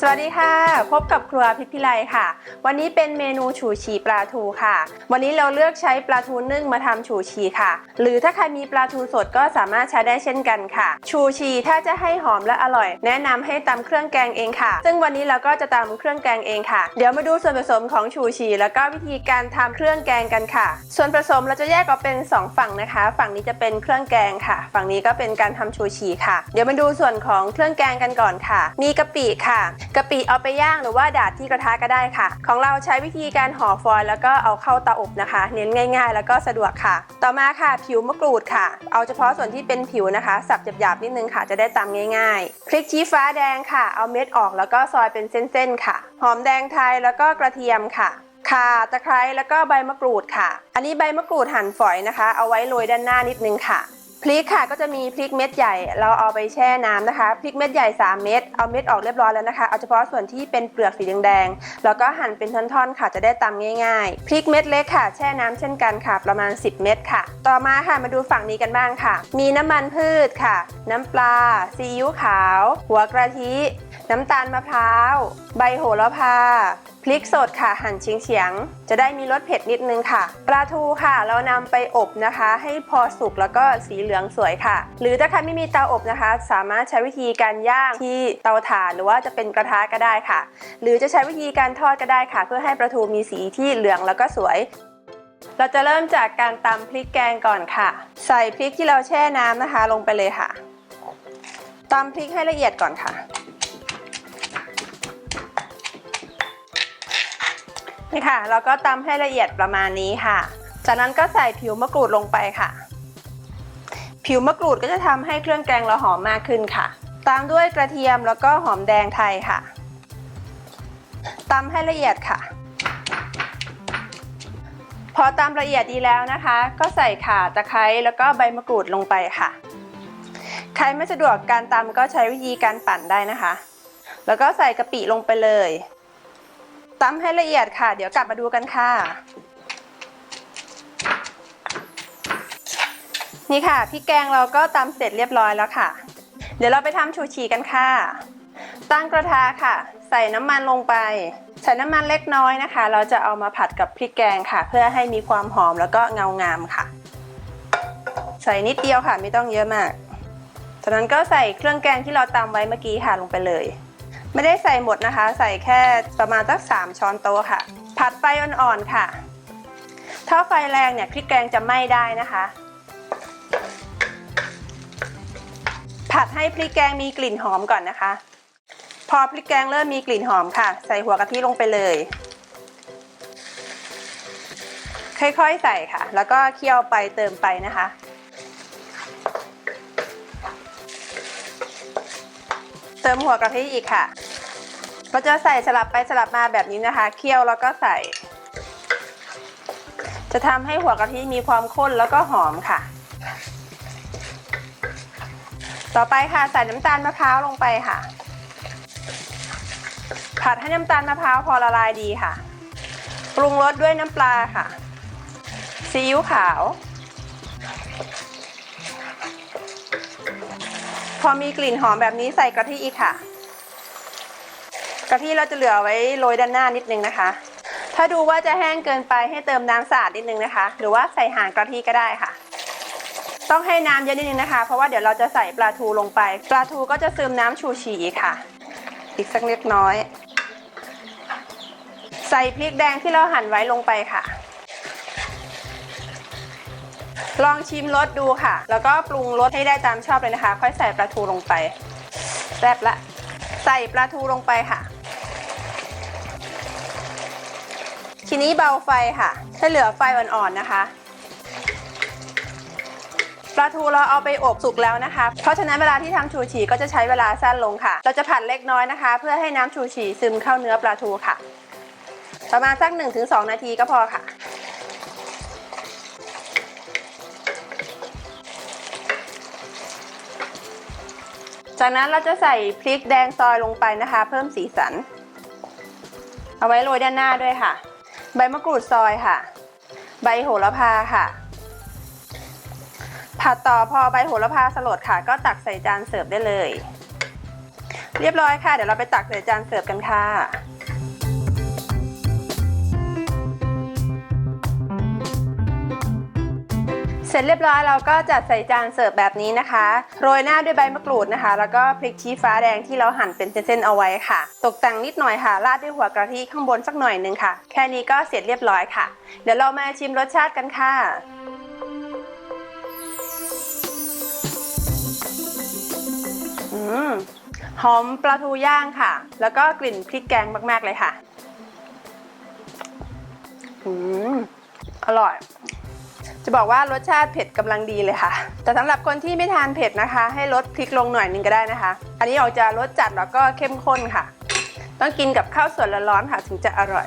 สวัสดีค่ะ พบกับครัวพิพิไลค่ะ วันนี้เป็นเมนูฉูฉีปลาทูค่ะ วันนี้เราเลือกใช้ปลาทูนึ่งมาทำฉูฉีค่ะ หรือถ้าใครมีปลาทูสดก็สามารถใช้ได้เช่นกันค่ะชูชีถ้าจะให้หอมและอร่อย แนะนำให้ตำเครื่องแกงเองค่ะ ซึ่งวันนี้เราก็จะตำเครื่องแกงเองค่ะ เดี๋ยวมาดูส่วนผสมของชูชีแล้วก็วิธีการทำเครื่องแกงกันค่ะ ส่วนผสมเราจะแยกออกเป็นสองฝั่งนะคะ ฝั่งนี้จะเป็นเครื่องแกงค่ะ ฝั่งนี้ก็เป็นการทำชูชีค่ะ เดี๋ยวมาดูส่วนของเครื่องแกงกันก่อนค่ะ มีกะปิค่ะกะปิเอาไปย่างหรือว่าดาดที่กระทะก็ได้ค่ะ ของเราใช้วิธีการห่อฟอยล์แล้วก็เอาเข้าเตาอบนะคะ เน้นง่าย ๆ แล้วก็สะดวกค่ะ ต่อมาค่ะผิวมะกรูดค่ะ เอาเฉพาะส่วนที่เป็นผิวนะคะ สับหยาบๆนิดนึงค่ะ จะได้ตำง่ายๆพริกชี้ฟ้าแดงค่ะ เอาเม็ดออกแล้วก็ซอยเป็นเส้นๆค่ะ หอมแดงไทยแล้วก็กระเทียมค่ะข่าตะไคร้แล้วก็ใบมะกรูดค่ะ อันนี้ใบมะกรูดหั่นฝอยนะคะ เอาไว้โรยด้านหน้านิดนึงค่ะ พริกค่ะก็จะมีพริกเม็ดใหญ่เราเอาไปแช่น้ำนะคะพริกเม็ดใหญ่ 3 เม็ดเอาเม็ดออกเรียบร้อยแล้วนะคะเอาเฉพาะส่วนที่เป็นเปลือกสีแดงๆแล้วก็หั่นเป็นท่อนๆ ค่ะจะได้ตำง่ายๆพริกเม็ดเล็กค่ะ แช่น้ำเช่นกันค่ะ ประมาณ 10 เม็ดค่ะ ต่อมาค่ะมาดูฝั่งนี้กันบ้างค่ะ มีน้ำมันพืชค่ะ น้ำปลาซีอิ๊วขาว หัวกะทิ น้ำตาลมะพร้าว ใบโหระพา พริกสดค่ะหั่นเฉียงๆ จะได้มีรสเผ็ดนิดนึงค่ะ ปลาทูค่ะ เรานำไปอบนะคะ ให้พอสุกแล้วก็สีเหลืองสวยค่ะ หรือถ้าใครไม่มีเตาอบนะคะ สามารถใช้วิธีการย่างที่เตาถ่านหรือว่าจะเป็นกระทะก็ได้ค่ะ หรือจะใช้วิธีการทอดก็ได้ค่ะ เพื่อให้ปลาทูมีสีที่เหลืองแล้วก็สวย เราจะเริ่มจากการตำพริกแกงก่อนค่ะ ใส่พริกที่เราแช่น้ำนะคะ ลงไปเลยค่ะตำพริกให้ละเอียดก่อนค่ะ นี่ค่ะเราก็ตำให้ละเอียดประมาณนี้ค่ะ จากนั้นก็ใส่ผิวมะกรูดลงไปค่ะ ผิวมะกรูดก็จะทำให้เครื่องแกงเราหอมมากขึ้นค่ะ ตามด้วยกระเทียมแล้วก็หอมแดงไทยค่ะตำให้ละเอียดค่ะ พอตำละเอียดดีแล้วนะคะ ก็ใส่ข่าตะไคร้แล้วก็ใบมะกรูดลงไปค่ะ ใครไม่สะดวกการตำก็ใช้วิธีการปั่นได้นะคะ แล้วก็ใส่กะปิลงไปเลย ตำให้ละเอียดค่ะ เดี๋ยวกลับมาดูกันค่ะ นี่ค่ะพริกแกงเราก็ตำเสร็จเรียบร้อยแล้วค่ะ เดี๋ยวเราไปทำชูชีกันค่ะ ตั้งกระทะค่ะ ใส่น้ำมันลงไป ใส่น้ำมันเล็กน้อยนะคะ เราจะเอามาผัดกับพริกแกงค่ะ เพื่อให้มีความหอมแล้วก็เงางามค่ะ ใส่นิดเดียวค่ะไม่ต้องเยอะมากจากนั้นก็ใส่เครื่องแกงที่เราตำไว้เมื่อกี้ค่ะลงไปเลย ไม่ได้ใส่หมดนะคะ ใส่แค่ประมาณสัก 3 ช้อนโต๊ะค่ะ ผัดไฟอ่อนๆค่ะ ถ้าไฟแรงเนี่ยพริกแกงจะไหม้ได้นะคะ ผัดให้พริกแกงมีกลิ่นหอมก่อนนะคะ พอพริกแกงเริ่มมีกลิ่นหอมค่ะ ใส่หัวกะทิลงไปเลย ค่อยๆใส่ค่ะ แล้วก็เคี่ยวไปเติมไปนะคะเติมหัวกะทิอีกค่ะ เราจะใส่สลับไปสลับมาแบบนี้นะคะ เคี่ยวแล้วก็ใส่ จะทำให้หัวกะทิมีความข้นแล้วก็หอมค่ะ ต่อไปค่ะใส่น้ำตาลมะพร้าวลงไปค่ะ ผัดให้น้ำตาลมะพร้าวพอละลายดีค่ะ ปรุงรสด้วยน้ำปลาค่ะซีอิ๊วขาว พอมีกลิ่นหอมแบบนี้ใส่กะทิอีกค่ะ กะทิเราจะเหลือไว้โรยด้านหน้านิดนึงนะคะ ถ้าดูว่าจะแห้งเกินไปให้เติมน้ำสะอาดนิดนึงนะคะ หรือว่าใส่หางกะทิก็ได้ค่ะ ต้องให้น้ำเยอะนิดนึงนะคะ เพราะว่าเดี๋ยวเราจะใส่ปลาทูลงไป ปลาทูก็จะซึมน้ำชูชีอีกค่ะ อีกสักเล็กน้อย ใส่พริกแดงที่เราหั่นไว้ลงไปค่ะ ลองชิมรสดูค่ะ แล้วก็ปรุงรสให้ได้ตามชอบเลยนะคะ ค่อยใส่ปลาทูลงไปแซ่บละใส่ปลาทูลงไปค่ะ ทีนี้เบาไฟค่ะให้เหลือไฟอ่อนๆนะคะปลาทูเราเอาไปอบสุกแล้วนะคะ เพราะฉะนั้นเวลาที่ทำชูชีก็จะใช้เวลาสั้นลงค่ะ เราจะผัดเล็กน้อยนะคะ เพื่อให้น้ำชูชีซึมเข้าเนื้อปลาทูค่ะ ประมาณสัก 1-2 นาทีก็พอค่ะ จากนั้นเราจะใส่พริกแดงซอยลงไปนะคะ เพิ่มสีสัน เอาไว้โรยด้านหน้าด้วยค่ะ ใบมะกรูดซอยค่ะ ใบโหระพาค่ะ ผัดต่อพอใบโหระพาสลดค่ะ ก็ตักใส่จานเสิร์ฟได้เลย เรียบร้อยค่ะ เดี๋ยวเราไปตักใส่จานเสิร์ฟกันค่ะ ร็จเรียบร้อยเราก็จัดใส่จานเสิร์ฟแบบนี้นะคะ โรยหน้าด้วยใบมะกรูดนะคะ แล้วก็พริกชี้ฟ้าแดงที่เราหั่นเป็นเส้นๆเอาไว้ค่ะ ตกแต่งนิดหน่อยค่ะ ราดด้วยหัวกะทิข้างบนสักหน่อยนึงค่ะ แค่นี้ก็เสร็จเรียบร้อยค่ะ เดี๋ยวเรามาชิมรสชาติกันค่ะอืมหอมปลาทูย่างค่ะ แล้วก็กลิ่นพริกแกงมาก ๆ เลยค่ะ อืม อร่อย จะบอกว่ารสชาติเผ็ดกำลังดีเลยค่ะ แต่สำหรับคนที่ไม่ทานเผ็ดนะคะ ให้ลดพริกลงหน่อยนึงก็ได้นะคะ อันนี้ออกจะรสจัดแล้วก็เข้มข้นค่ะ ต้องกินกับข้าวสวยร้อนๆค่ะ ถึงจะอร่อย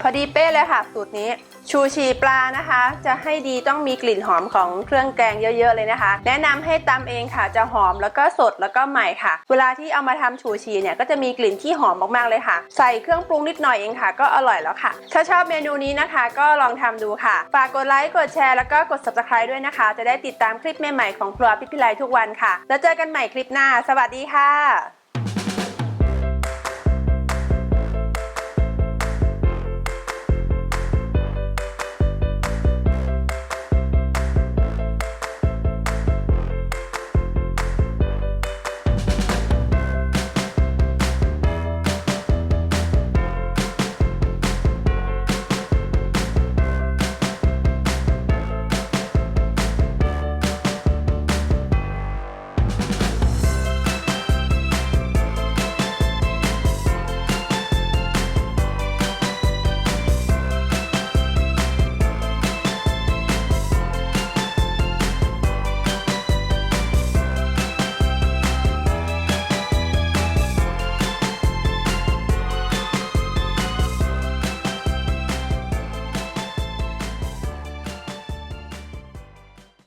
พอดีเป๊ะเลยค่ะสูตรนี้ ชูชีปลานะคะ จะให้ดีต้องมีกลิ่นหอมของเครื่องแกงเยอะๆเลยนะคะ แนะนำให้ตำเองค่ะจะหอมแล้วก็สดแล้วก็ใหม่ค่ะ เวลาที่เอามาทำชูชีเนี่ยก็จะมีกลิ่นที่หอมมากๆเลยค่ะ ใส่เครื่องปรุงนิดหน่อยเองค่ะ ก็อร่อยแล้วค่ะ ถ้าชอบเมนูนี้นะคะ ก็ลองทำดูค่ะ ฝากกดไลค์กดแชร์แล้วก็กด subscribe ด้วยนะคะ จะได้ติดตามคลิปใหม่ๆของครัวพิพิไลทุกวันค่ะ แล้วเจอกันใหม่คลิปหน้า สวัสดีค่ะ